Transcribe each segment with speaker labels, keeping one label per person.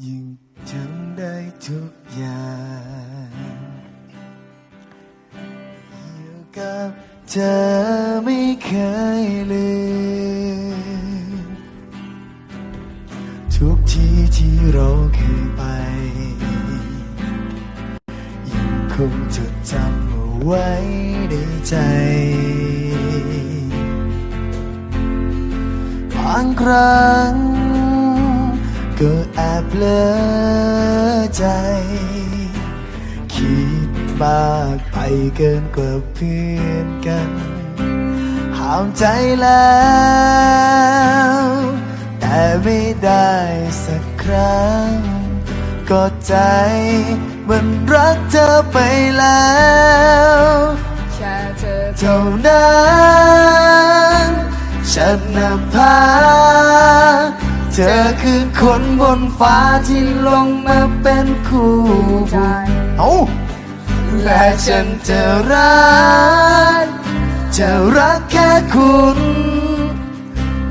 Speaker 1: ยิ่งทำได้ทุกอย่างอยู่กับเธอไม่เคยลืมทุกที่ที่เราเคยไป ยังคงจดจำเอาไว้ในใจบางครั้ง ก็แอบเลอใจ คิดมากไปเกินกว่าเพื่อนกัน ห้ามใจแล้ว แต่ไม่ได้สักครั้ง ก็ใจมันรักเธอไปแล้ว
Speaker 2: แค่เธอ
Speaker 1: เท่านั้นฉันนภา เธอคือคนบนฟ้าที่ลงมาเป็นคู่
Speaker 2: ใจ
Speaker 1: เอาและฉันจะรัก จะรักแค่คุณ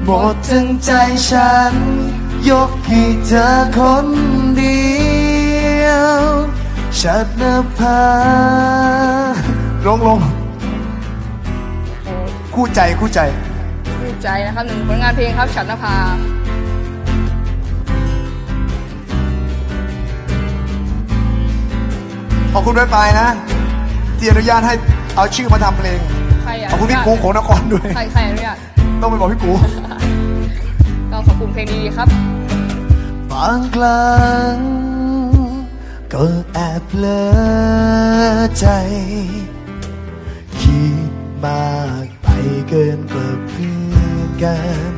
Speaker 1: หมดทั้งใจฉัน ยกให้เธอคนเดียวฉันนภาลงลง
Speaker 2: โอ้
Speaker 1: คู่ใจคู่ใจ
Speaker 2: ดีใจนะครับหนึ่งผลงานเพลงครับฉันนภา
Speaker 1: ขอบคุณไปไปนะ ที่อนุญาตให้เอาชื่อมาทำเพลง
Speaker 2: ใครอะ
Speaker 1: ขอบคุณพี่กูของนครด้วย
Speaker 2: ใครใครอนุญาต
Speaker 1: ต้องไปบอกพี่กู
Speaker 2: ก็ขอบคุณเพลงดีๆครับ
Speaker 1: บางครั้งก็แอบเพลอใจ คิดมากไปเกินกว่าเพื่อนกัน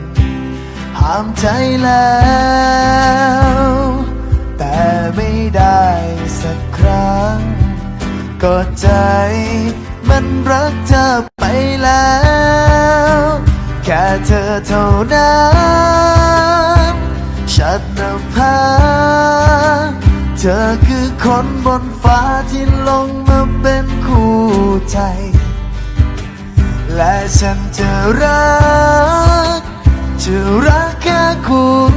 Speaker 1: ห้ามใจแล้ว แต่ไม่ได้สักครั้ง ก็ใจ มันรักเธอไปแล้ว แค่เธอเท่านั้นฉันนภาเธอคือคนบนฟ้าที่ลงมาเป็นคู่ใจ และฉันจะรัก จะรักแค่คุณ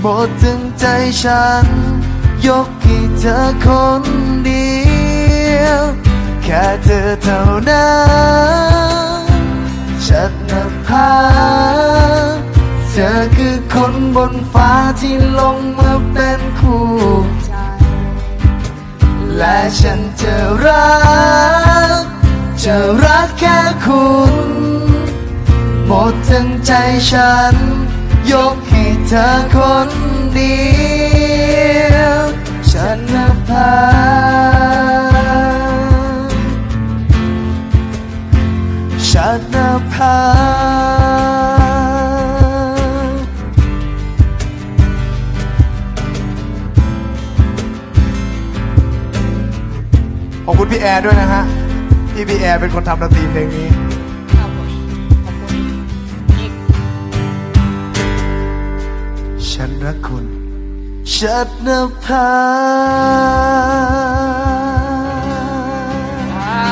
Speaker 1: หมดถึงใจฉัน ยกให้เธอคนเดียว แค่เธอเท่านั้นฉันนภาเธอคือคนบนฟ้าที่ลงมาเป็นคู่
Speaker 2: ใจ
Speaker 1: และฉันจะรัก จะรักแค่คุณ หมดทั้งใจฉัน ยกให้เธอคนเดียว นนภาฉันนภาขอบคุณพี่แอร์ด้วยนะฮะที่พี่แอร์เป็นคนทำดนตรีเพลงนี้
Speaker 2: ครับผมขอบคุณอีก
Speaker 1: ฉันรักคุณ ชัดนภา
Speaker 2: ว้า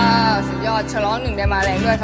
Speaker 2: สุดยอดฉลองหนึ่งได้มาแรงด้วยครับ